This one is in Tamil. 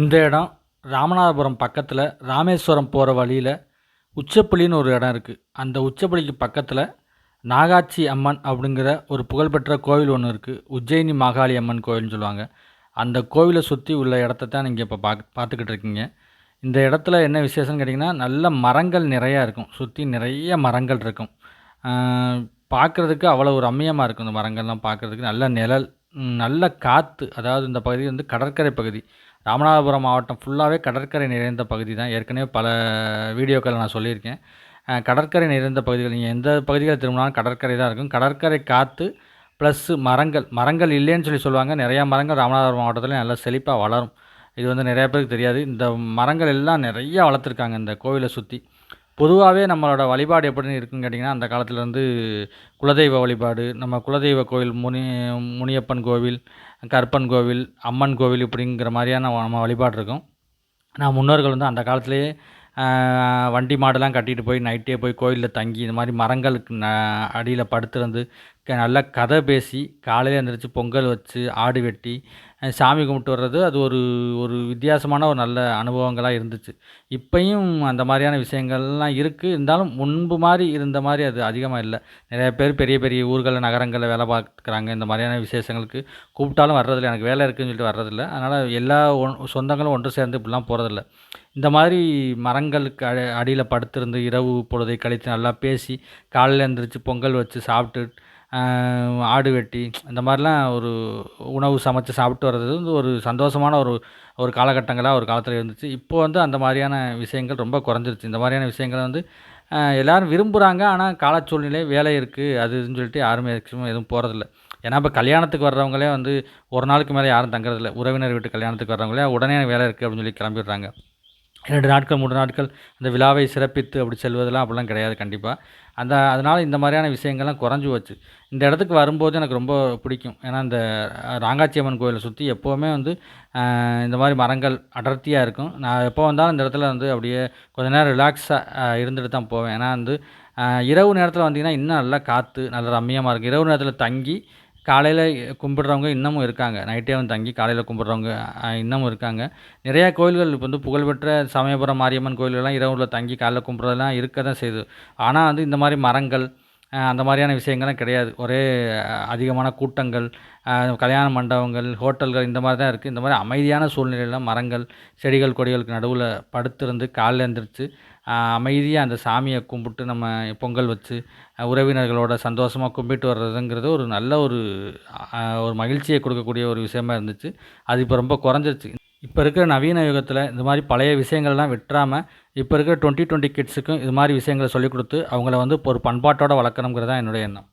இந்த இடம் ராமநாதபுரம் பக்கத்தில் ராமேஸ்வரம் போகிற வழியில் உச்சப்புலின்னு ஒரு இடம் இருக்குது அந்த உச்சப்புலிக்கு பக்கத்தில் நாகாட்சி அம்மன் அப்படிங்கிற ஒரு புகழ்பெற்ற கோவில் ஒன்று இருக்குது உஜ்ஜயினி மாகாளி அம்மன் கோவில்னு சொல்லுவாங்க. அந்த கோவிலை சுற்றி உள்ள இடத்த தான் நீங்கள் இப்போ பார்க்க பார்த்துக்கிட்டு இருக்கீங்க. இந்த இடத்துல என்ன விசேஷம்னு கேட்டிங்கன்னா நல்ல மரங்கள் நிறையா இருக்கும். சுற்றி நிறைய மரங்கள் இருக்கும். பார்க்குறதுக்கு அவ்வளோ ஒரு அம்மியமாக இருக்கும் இந்த மரங்கள்லாம் பார்க்குறதுக்கு. நல்ல நிழல் ம், நல்ல காற்று அதாவது இந்த பகுதி வந்து கடற்கரை பகுதி. ராமநாதபுரம் மாவட்டம் ஃபுல்லாகவே கடற்கரை நிறைந்த பகுதி தான். ஏற்கனவே பல வீடியோக்கள் நான் சொல்லியிருக்கேன். கடற்கரை நிறைந்த பகுதிகள் நீங்கள் எந்த பகுதிகளில் திரும்பினாலும் கடற்கரை தான் இருக்கும். கடற்கரை காற்று ப்ளஸ்ஸு மரங்கள் மரங்கள் இல்லைன்னு சொல்லி சொல்லுவாங்க. நிறையா மரங்கள் ராமநாதபுரம் மாவட்டத்தில் நல்லா செழிப்பாக வளரும். இது வந்து நிறையா பேருக்கு தெரியாது. இந்த மரங்கள் எல்லாம் நிறையா வளர்த்துருக்காங்க. இந்த கோவிலை சுற்றி பொதுவாகவே நம்மளோட வழிபாடு எப்படின்னு இருக்குன்னு கேட்டிங்கன்னா அந்த காலத்தில் குலதெய்வ வழிபாடு நம்ம குலதெய்வ கோவில் முனி முனியப்பன் கோவில் கருப்பன் கோவில் அம்மன் கோவில் இப்படிங்கிற மாதிரியான நம்ம வழிபாடு இருக்கும். நான் முன்னோர்கள் வந்து அந்த காலத்திலேயே வண்டி மாடெல்லாம் கட்டிகிட்டு போய் நைட்டே போய் கோயிலில் தங்கி இந்த மாதிரி மரங்களுக்கு ந அடியில் படுத்துருந்து நல்லா கதை பேசி காலையில் எழுந்திரிச்சு பொங்கல் வச்சு ஆடு வெட்டி சாமி கும்பிட்டு வர்றது அது ஒரு ஒரு வித்தியாசமான ஒரு நல்ல அனுபவங்களாக இருந்துச்சு. இப்போயும் அந்த மாதிரியான விஷயங்கள்லாம் இருக்குது இருந்தாலும் முன்பு மாதிரி இருந்த மாதிரி அது அதிகமாக இல்லை. நிறைய பேர் பெரிய பெரிய ஊர்களில் நகரங்களில் வேலை பார்க்குறாங்க. இந்த மாதிரியான விசேஷங்களுக்கு கூப்பிட்டாலும் வர்றதில்ல. எனக்கு வேலை இருக்குதுன்னு சொல்லிட்டு வர்றதில்ல. அதனால் எல்லா ஒன் சொந்தங்களும் ஒன்று சேர்ந்து இப்படிலாம் போகிறதில்ல இந்த மாதிரி மரங்களுக்கு அடி அடியில் படுத்திருந்து இரவு பொழுதை கழித்து நல்லா பேசி காலையில் எழுந்திரிச்சு பொங்கல் வச்சு சாப்பிட்டு ஆடு வெட்டி இந்த மாதிரிலாம் ஒரு உணவு சமைச்சு சாப்பிட்டு வர்றது வந்து ஒரு சந்தோஷமான ஒரு ஒரு காலகட்டங்களாக ஒரு காலத்தில் இருந்துச்சு. இப்போ வந்து அந்த மாதிரியான விஷயங்கள் ரொம்ப குறைஞ்சிருச்சு. இந்த மாதிரியான விஷயங்களை வந்து எல்லோரும் எல்லாரும் விரும்புகிறாங்க ஆனால் கால சூழ்நிலை வேலை இருக்குது அது இதுன்னு சொல்லிட்டு யாருமே மேக்ஸிமம் எதுவும் போகிறதில்ல ஏன்னா இப்போ கல்யாணத்துக்கு வர்றவங்களே வந்து ஒரு நாளுக்கு மேலே யாரும் தங்குறதில்ல. உறவினர் வீட்டு கல்யாணத்துக்கு வர்றவங்களே உடனே வேலை இருக்குது அப்படின்னு சொல்லி கிளம்பிடுறாங்க. இரண்டு நாட்கள் மூன்று நாட்கள் அந்த விழாவை சிறப்பித்து அப்படி செல்வதெல்லாம் அப்படிலாம் கிடையாது கண்டிப்பாக அந்த அதனால் இந்த மாதிரியான விஷயங்கள்லாம் குறைஞ்சி போச்சு. இந்த இடத்துக்கு வரும்போது எனக்கு ரொம்ப பிடிக்கும். ஏன்னா இந்த ராங்காச்சி அம்மன் கோயிலை சுற்றி எப்போவுமே வந்து இந்த மாதிரி மரங்கள் அடர்த்தியாக இருக்கும். நான் எப்போ வந்தாலும் இந்த இடத்துல வந்து அப்படியே கொஞ்ச நேரம் ரிலாக்ஸாக இருந்துட்டு தான் போவேன். ஏன்னா வந்து இரவு நேரத்தில் வந்தீங்கன்னா இன்னும் நல்லா காற்று நல்ல ரம்மியமாக இருக்கும். இரவு நேரத்தில் தங்கி காலையில் கும்பிட்றவங்க இன்னமும் இருக்காங்க. நைட்டே வந்து தங்கி காலையில் கும்பிட்றவங்க இன்னமும் இருக்காங்க. நிறையா கோயில்கள் இப்போ வந்து புகழ்பெற்ற சமயபுரம் மாரியம்மன் கோயிலெல்லாம் இரவுல தங்கி காலைல கும்பிட்றதெல்லாம் இருக்க தான் செய்யுது ஆனால் வந்து இந்த மாதிரி மரங்கள் அந்த மாதிரியான விஷயங்கள்லாம் கிடையாது. ஒரே அதிகமான கூட்டங்கள் கல்யாண மண்டபங்கள் ஹோட்டல்கள் இந்த மாதிரி தான் இருக்குது. இந்த மாதிரி அமைதியான சூழ்நிலையில் மரங்கள் செடிகள் கொடிகளுக்கு நடுவில் படுத்திருந்து காலைல எழுந்திரிச்சு அமைதியாக அந்த சாமியை கும்பிட்டு நம்ம பொங்கல் வச்சு உறவினர்களோட சந்தோஷமாக கும்பிட்டு வர்றதுங்கிறது ஒரு நல்ல ஒரு ஒரு மகிழ்ச்சியை கொடுக்கக்கூடிய ஒரு விஷயமா இருந்துச்சு. அது இப்போ ரொம்ப குறைஞ்சிருச்சு. இப்போ இருக்கிற நவீன யுகத்தில் இந்த மாதிரி பழைய விஷயங்கள்லாம் விட்டுறாமல் இப்போ இருக்கிற டுவெண்ட்டி டுவெண்ட்டி கிட்ஸுக்கும் இது மாதிரி விஷயங்களை சொல்லிக் கொடுத்து அவங்கள வந்து ஒரு பண்பாட்டோட வளர்க்கணுங்கிறது தான் என்னுடைய எண்ணம்.